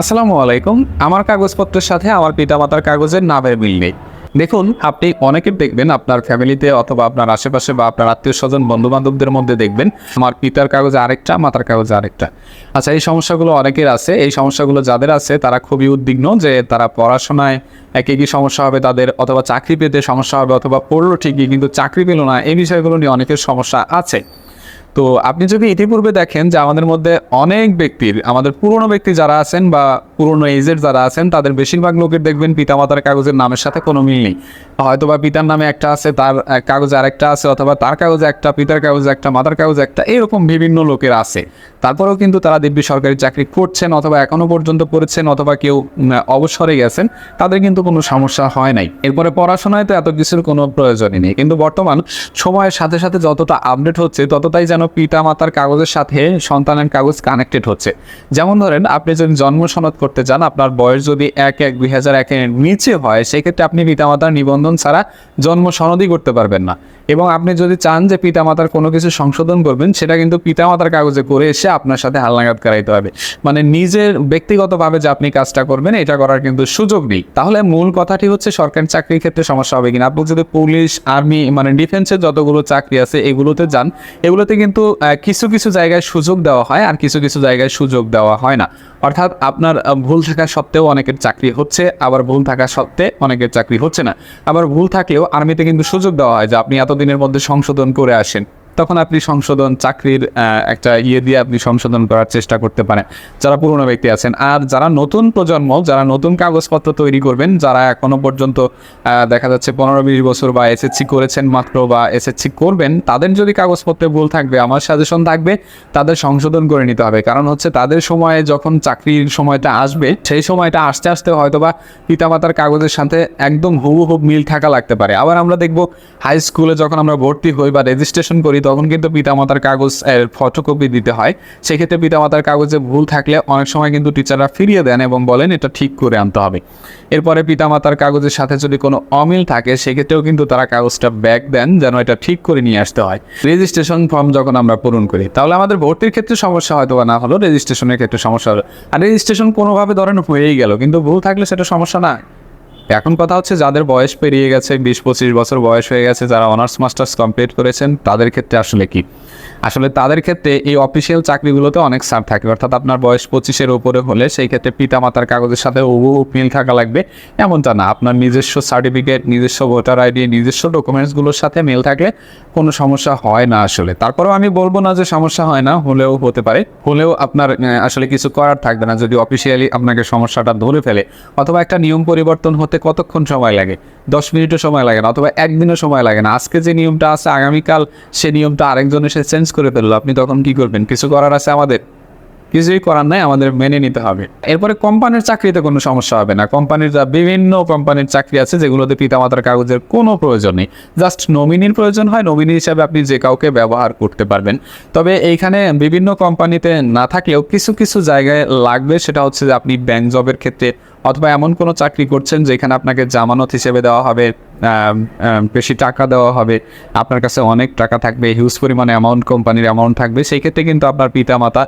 আসসালামু আলাইকুম। আমার কাগজপত্রের সাথে আমার পিতামাতার কাগজের নামের মিল নেই। দেখুন, আপনি অনেকের দেখবেন আপনার ফ্যামিলিতে অথবা আপনার আশেপাশে বা আপনার আত্মীয় স্বজন বন্ধু বান্ধবদের মধ্যে দেখবেন, আমার পিতার কাগজে আরেকটা, মাতার কাগজে আরেকটা। আচ্ছা এই সমস্যাগুলো অনেকের আছে। এই সমস্যাগুলো যাদের আছে, তারা খুবই উদ্বিগ্ন যে তারা পড়াশোনায় একে কি সমস্যা হবে তাদের, অথবা চাকরি পেতে সমস্যা হবে অথবা পড়ল ঠিকই, কিন্তু চাকরি পেল না, এই বিষয়গুলো নিয়ে অনেকের সমস্যা আছে। তো আপনি যদি ইতিপূর্বে দেখেন যে আমাদের মধ্যে অনেক ব্যক্তির আমাদের পুরনো ব্যক্তি যারা আছেন বা পুরনো এজের যারা আছেন, তাদের বেশিরভাগ লোকের দেখবেন পিতামাতার কাগজের নামের সাথে কোনো মিল নেই। হয়তো বা পিতার নামে একটা আছে, তার কাগজে আরেকটা আছে, অথবা তার কাগজে একটা, পিতার কাগজে একটা, মাতার কাগজে একটা, এরকম বিভিন্ন লোকের আছে। তারপরেও কিন্তু তারা দিব্যি সরকারি চাকরি করছেন, অথবা এখনও পর্যন্ত করেছেন, অথবা কেউ অবসরে গেছেন, তাদের কিন্তু কোনো সমস্যা হয় নাই। এরপরে পড়াশোনায় তো এত কিছুর কোনো প্রয়োজনই নেই। কিন্তু বর্তমান সময়ের সাথে সাথে যতটা আপডেট হচ্ছে, ততটাই যেন পিতা মাতার কাগজের সাথে সন্তানের কাগজ কানেক্টেড হচ্ছে। যেমন ধরেন, আপনি যদি জন্ম সনদ করতে যান আপনার বয়স যদি এক এক, দুই হাজার একের নিচে হয়, সেক্ষেত্রে আপনি পিতামাতার নিবন্ধন ছাড়া জন্ম সনদই করতে পারবেন না। এবং আপনি যদি চান যে পিতামাতার কোনো কিছু সংশোধন করবেন, সেটা কিন্তু পিতামাতার কাগজে করে এসে আপনার সাথে হালনাগাদ করাইতে হবে। মানে নিজের ব্যক্তিগতভাবে যে আপনি কাজটা করবেন, এটা করার কিন্তু সুযোগ নেই। তাহলে মূল কথাটি হচ্ছে, সরকারি চাকরির ক্ষেত্রে সমস্যা হবে কিনা? আপনি যদি পুলিশ, আর্মি মানে ডিফেন্সের যতগুলো চাকরি আছে, এগুলোতে যান, এগুলোতে কিন্তু কিছু কিছু জায়গায় সুযোগ দেওয়া হয়, আর কিছু কিছু জায়গায় সুযোগ দেওয়া হয় না। অর্থাৎ আপনার ভুল থাকা সত্ত্বেও অনেকের চাকরি হচ্ছে, আবার ভুল থাকা সত্ত্বে অনেকের চাকরি হচ্ছে না। আবার ভুল থাকলেও আর্মিতে কিন্তু সুযোগ দেওয়া হয় যে আপনি এতদিনের মধ্যে সংশোধন করে আসেন। তখন আপনি সংশোধন চাকরির একটা ইয়ে দিয়ে আপনি সংশোধন করার চেষ্টা করতে পারেন। যারা পুরনো ব্যক্তি আছেন আর যারা নতুন প্রজন্ম, যারা নতুন কাগজপত্র তৈরি করবেন, যারা এখনও পর্যন্ত দেখা যাচ্ছে পনেরো বিশ বছর বা এসএসসি করেছেন মাত্র বা এসএসসি করবেন, তাদের যদি কাগজপত্রে ভুল থাকবে, আমার সাজেশন থাকবে, তাদের সংশোধন করে নিতে হবে। কারণ হচ্ছে তাদের সময়ে যখন চাকরির সময়টা আসবে, সেই সময়টা আসতে আসতে হয়তো বা পিতামাতার কাগজের সাথে একদম হুবহু মিল থাকা লাগতে পারে। আবার আমরা দেখব হাই স্কুলে যখন আমরা ভর্তি হই বা রেজিস্ট্রেশন করি তখন কিন্তু পিতামাতার কাগজ ফটোকপি দিতে হয়। সেক্ষেত্রে পিতামাতার কাগজে ভুল থাকলে অনেক সময় কিন্তু টিচাররা ফিরিয়ে দেন এবং বলেন, এটা ঠিক করে আনতে হবে। এরপরে পিতামাতার কাগজের সাথে যদি কোনো অমিল থাকে, সেক্ষেত্রেও কিন্তু তারা কাগজটা ব্যাক দেন, যেন এটা ঠিক করে নিয়ে আসতে হয়। রেজিস্ট্রেশন ফর্ম যখন আমরা পূরণ করি, তাহলে আমাদের ভর্তির ক্ষেত্রে সমস্যা হয়তো বা না হলো রেজিস্ট্রেশনের ক্ষেত্রে সমস্যা হলো। আর রেজিস্ট্রেশন কোনোভাবে ধরেন হয়েই গেল, কিন্তু ভুল থাকলে সেটা সমস্যা না। এখন কথা হচ্ছে যাদের বয়স পেরিয়ে গেছে, বিশ পঁচিশ বছর বয়স হয়ে গেছে, যারা অনার্স মাস্টার্স কমপ্লিট করেছেন, তাদের ক্ষেত্রে আসলে কি? আসলে তাদের ক্ষেত্রে এই অফিসিয়াল চাকরিগুলোতে অনেক ছাড় থাকে। অর্থাৎ আপনার বয়স পঁচিশের উপরে হলে সেই ক্ষেত্রে পিতামাতার কাগজের সাথে হুবহু মিল থাকা লাগবে। এমনটা না, আপনার নিজস্ব সার্টিফিকেট নিজস্ব ভোটার আইডি নিজস্ব ডকুমেন্টসগুলোর সাথে মিল থাকলে কোনো সমস্যা হয় না আসলে। তারপরেও আমি বলব না যে সমস্যা হয় না, হলেও হতে পারে। হলেও আপনার আসলে কিছু করার থাকবে না। যদি অফিসিয়ালি আপনাকে সমস্যাটা ধরে ফেলে, অথবা একটা নিয়ম পরিবর্তন হতে কতক্ষণ সময় লাগে? দশ মিনিটও সময় লাগে না, অথবা একদিনও সময় লাগে না। আজকে যে নিয়মটা আছে, আগামীকাল সে নিয়মটা আরেকজন এসে চেঞ্জ করে ফেলল। আপনি তখন কি করবেন? কিছু করার আছে আমাদের? কিছুই করার নাই, আমাদের মেনে নিতে হবে। এরপরে কোম্পানির চাকরিতে কোনো সমস্যা হবে না। কোম্পানির যা বিভিন্ন কোম্পানির চাকরি আছে, যেগুলোতে পিতামাতার কাগজের কোনো প্রয়োজন নেই। জাস্ট নমিনির প্রয়োজন হয়, নমিনি হিসাবে আপনি যে কাউকে ব্যবহার করতে পারবেন। তবে এইখানে বিভিন্ন কোম্পানিতে না থাকলেও কিছু কিছু জায়গায় লাগবে। সেটা হচ্ছে যে আপনি ব্যাংক জবের ক্ষেত্রে অথবা এমন কোনো চাকরি করছেন যেখানে আপনাকে জামানত হিসেবে দেওয়া হবে বেশি টাকা দেওয়া হবে, আপনার কাছে অনেক টাকা থাকবে হিউজ পরিমাণে অ্যামাউন্ট কোম্পানির অ্যামাউন্ট থাকবে, সেই ক্ষেত্রে কিন্তু আপনার পিতা মাতা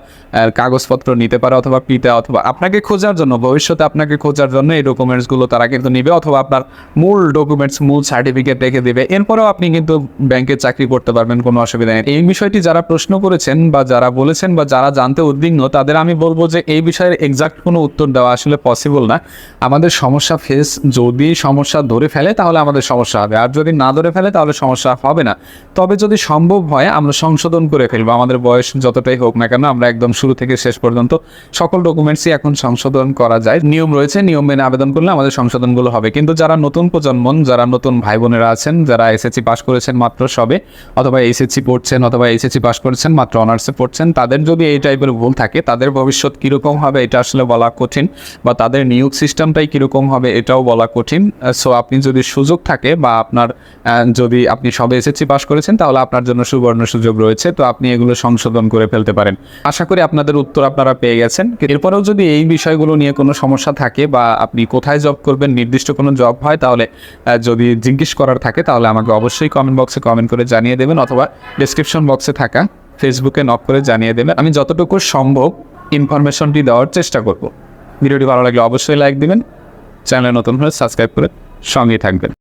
কাগজপত্র নিতে পারে অথবা পিতা অথবা আপনাকে খোঁজার জন্য, ভবিষ্যতে আপনাকে খোঁজার জন্য এই ডকুমেন্টসগুলো তারা কিন্তু নিবে অথবা আপনার মূল ডকুমেন্টস মূল সার্টিফিকেট রেখে দেবে। এরপরেও আপনি কিন্তু ব্যাংকে চাকরি করতে পারবেন, কোনো অসুবিধা নেই। এই বিষয়টি যারা প্রশ্ন করেছেন বা যারা বলেছেন বা যারা জানতে উদ্বিগ্ন, তাদের আমি বলব যে এই বিষয়ের এক্সাক্ট কোনো উত্তর দেওয়া আসলে পসিবল না। আমাদের সমস্যা ফেস যদি সমস্যা ধরে ফেলে, তাহলে আমাদের সমস্যা হবে। আর যদি না ধরে ফেলে, তাহলে সমস্যা হবে না। তবে যদি সম্ভব হয়, আমরা সংশোধন করে ফেলব। আমাদের বয়স যতটাই হোক না কেন, আমরা একদম শুরু থেকে শেষ পর্যন্ত সকল ডকুমেন্টসই এখন সংশোধন করা যায়। নিয়ম রয়েছে, নিয়ম মেনে আবেদন করলে আমাদের সংশোধনগুলো হবে। কিন্তু যারা নতুন প্রজন্ম যারা নতুন ভাই বোনেরা আছেন, যারা এসএসসি পাশ করেছেন মাত্র সবে, অথবা এসএসসি পড়ছেন, অথবা এসএসসি পাশ করেছেন মাত্র অনার্সে পড়ছেন, তাদের যদি এই টাইপের ভুল থাকে, তাদের ভবিষ্যৎ কীরকম হবে, এটা আসলে বলা কঠিন, বা তাদের নিয়োগ সিস্টেমটাই কীরকম হবে এটাও বলা কঠিন। সো আপনি যদি সুযোগ থাকে বা আপনার যদি আপনি সবে এসএসসি পাশ করেছেন, তাহলে আপনার জন্য সুবর্ণ সুযোগ রয়েছে। তো আপনি এগুলো সংশোধন করে ফেলতে পারেন। আশা করি আপনাদের উত্তর আপনারা পেয়ে গেছেন। এরপরেও যদি এই বিষয়গুলো নিয়ে কোনো সমস্যা থাকে বা আপনি কোথায় জব করবেন, নির্দিষ্ট কোনো জব হয়, তাহলে যদি জিজ্ঞেস করার থাকে, তাহলে আমাকে অবশ্যই কমেন্ট বক্সে কমেন্ট করে জানিয়ে দেবেন অথবা ডিসক্রিপশন বক্সে থাকা ফেসবুকে নক করে জানিয়ে দেবেন। আমি যতটুকু সম্ভব ইনফরমেশনটি দেওয়ার চেষ্টা করব। ভিডিওটি ভালো লাগলে অবশ্যই লাইক দিবেন। চ্যানেলে নতুন হলে সাবস্ক্রাইব করে সঙ্গেই থাকবেন।